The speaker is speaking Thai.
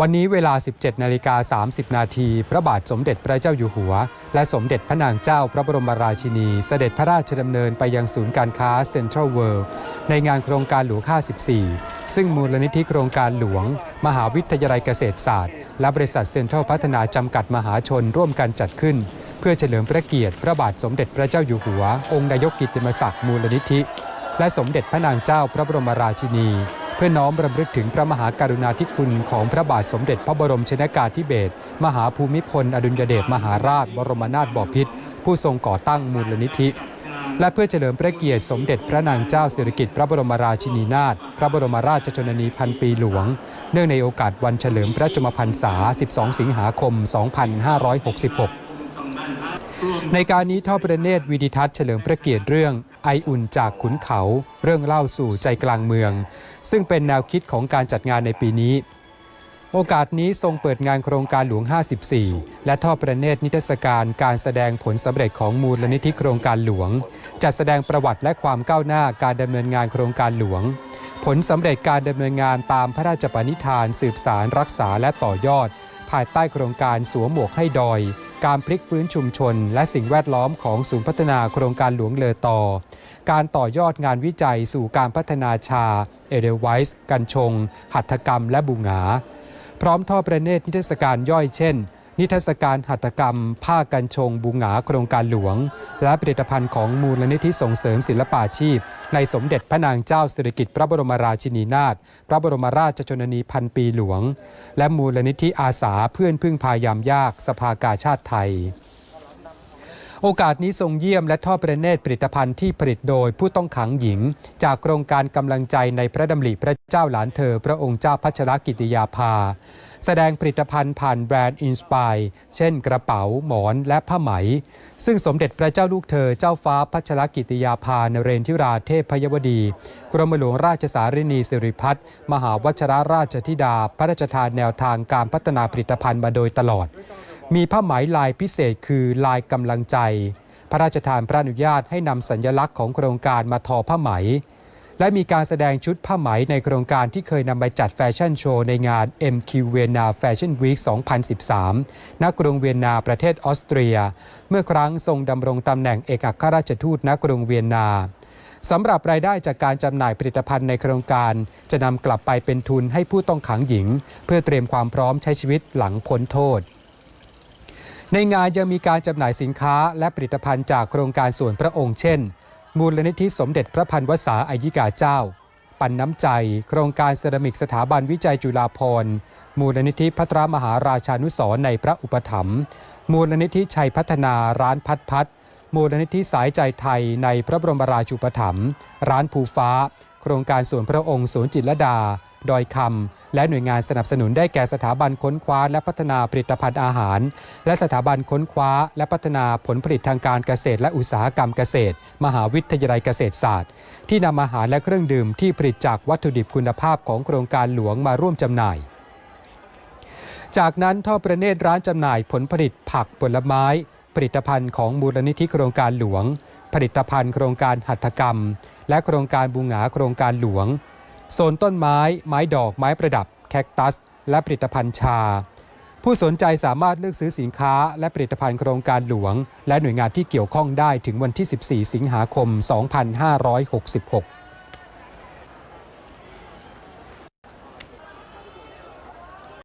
วันนี้เวลา 17 นาฬิกา 30 นาที พระบาทสมเด็จพระเจ้าอยู่หัว และสมเด็จพระนางเจ้าพระบรมราชินี เสด็จพระราชดำเนินไปยังศูนย์การค้าเซ็นทรัลเวิลด์ในงานโครงการหลวง 54 ซึ่งมูลนิธิโครงการหลวง มหาวิทยาลัยเกษตรศาสตร์ และบริษัทเซ็นทรัลพัฒนาจำกัดมหาชนร่วมกันจัดขึ้น เพื่อเฉลิมพระเกียรติพระบาทสมเด็จพระเจ้าอยู่หัว องค์นายกกิตติมศักดิ์มูลนิธิ และสมเด็จพระนางเจ้าพระบรมราชินี เพื่อน้อมรำลึกถึงพระมหากรุณาธิคุณของพระบาทสมเด็จพระบรมชนากาธิเบศรมหาภูมิพล อดุลยเดชมหาราช บรมนาถบพิตรผู้ทรงก่อตั้งมูลนิธิ และเพื่อเฉลิมพระเกียรติสมเด็จพระนางเจ้าสิริกิติ์พระบรมราชินีนาถพระบรมราชชนนีพันปีหลวง เนื่องในโอกาสวันเฉลิมพระชมพรรษา 12 สิงหาคม 2566 ในการนี้ทอดประเนตรวิดิทัศน์เฉลิมพระเกียรติเรื่องไออุ่นจากขุนเขา เรื่องเล่าสู่ใจกลางเมือง ซึ่งเป็นแนวคิดของการจัดงานในปีนี้ โอกาสนี้ทรงเปิดงานโครงการหลวง 54 และทอดประเนตรนิทรรศการการแสดงผลสำเร็จของมูลนิธิโครงการหลวง จัดแสดงประวัติและความก้าวหน้าการดำเนินงานโครงการหลวง ผลสำเร็จการดำเนินงานตามพระราชปณิธาน สืบสารรักษาและต่อยอด ภายใต้โครงการสวมหมวกให้ดอย การพลิกฟื้นชุมชน และสิ่งแวดล้อมของศูนย์พัฒนาโครงการหลวงเลอต่อ การต่อยอดงานวิจัยสู่การพัฒนาชา เอเดลไวส์ กัญชง หัตถกรรมและบุงาพร้อมทอดประเนตรนิทรรศการย่อยเช่น นิทรรศการหัตถกรรม ผ้ากันชงบุงหาโครงการหลวง และผลิตภัณฑ์ของมูลนิธิส่งเสริมศิลปาชีพ ในสมเด็จพระนางเจ้าสิริกิติ์พระบรมราชินีนาถพระบรมราชชนนีพันปีหลวง และมูลนิธิอาสาเพื่อนพึ่งพายามยากสภากาชาติไทย โอกาสนี้ทรงเยี่ยมและทอดประเนตรผลิตภัณฑ์ที่ผลิตโดยผู้ต้องขังหญิง จากโครงการกำลังใจในพระดำริพระเจ้าหลานเธอ พระองค์เจ้าพัชรกิติยาภา แสดงผลิตภัณฑ์ผ่านแบรนด์อินสปายเช่นกระเป๋า หมอนและผ้าไหม ซึ่งสมเด็จพระเจ้าลูกเธอเจ้าฟ้าพัชรกิติยาภานเรนทิราเทพพยวดี กรมหลวงราชสารินีสิริพัฒน์มหาวชรราชธิดา พระราชทานแนวทางการพัฒนาผลิตภัณฑ์มาโดยตลอด มีผ้าไหมลายพิเศษคือลายกำลังใจ พระราชทานพระอนุญาตให้นำสัญญลักษณ์ของโครงการมาทอผ้าไหม และมีการแสดงชุดผ้าไหมในโครงการที่เคยนำไปจัดแฟชั่นโชว์ในงาน MQ Vienna Fashion Week 2013 ณ กรุงเวียนนาประเทศออสเตรีย เมื่อครั้งทรงดำรงตำแหน่งเอกอัครราชทูตณกรุงเวียนนาสำหรับรายได้จากการจำหน่ายผลิตภัณฑ์ในโครงการ จะนำกลับไปเป็นทุนให้ผู้ต้องขังหญิง เพื่อเตรียมความพร้อมใช้ชีวิตหลังพ้นโทษ ในงานยังมีการจำหน่ายสินค้าและผลิตภัณฑ์จากโครงการส่วนพระองค์เช่น มูลนิธิสมเด็จพระพันวษาอายิกาเจ้า ปันน้ำใจ โครงการเซรามิกสถาบันวิจัยจุฬาภรณ์มูลนิธิพัทรมหาราชานุสรในพระอุปถัมภ์มูลนิธิชัยพัฒนาร้านพัดพัดมูลนิธิสายใจไทยในพระบรมราชูปถัมภ์ร้านภูฟ้า โครงการส่วนพระองค์ศูนจิตรลดา ดอยคำ และหน่วยงานสนับสนุนได้แก่สถาบันค้นคว้าและพัฒนาผลิตภัณฑ์อาหาร และสถาบันค้นคว้าและพัฒนาผลผลิตทางการเกษตร และอุตสาหกรรมเกษตร มหาวิทยาลัยเกษตรศาสตร์ ที่นำอาหารและเครื่องดื่มที่ผลิตจากวัตถุดิบคุณภาพของโครงการหลวงมาร่วมจำหน่ายจากนั้นทอดประเนตรร้านจำหน่ายผลผลิตผักผลไม้ ผลิตภัณฑ์ของมูลนิธิโครงการหลวง ผลิตภัณฑ์โครงการหัตถกรรม และโครงการบูงาโครงการหลวง โซนต้นไม้ ไม้ดอก ไม้ประดับ แคคตัส และผลิตภัณฑ์ชา ผู้สนใจสามารถเลือกซื้อสินค้า และผลิตภัณฑ์โครงการหลวง และหน่วยงานที่เกี่ยวข้องได้ถึงวันที่ 14 สิงหาคม 2566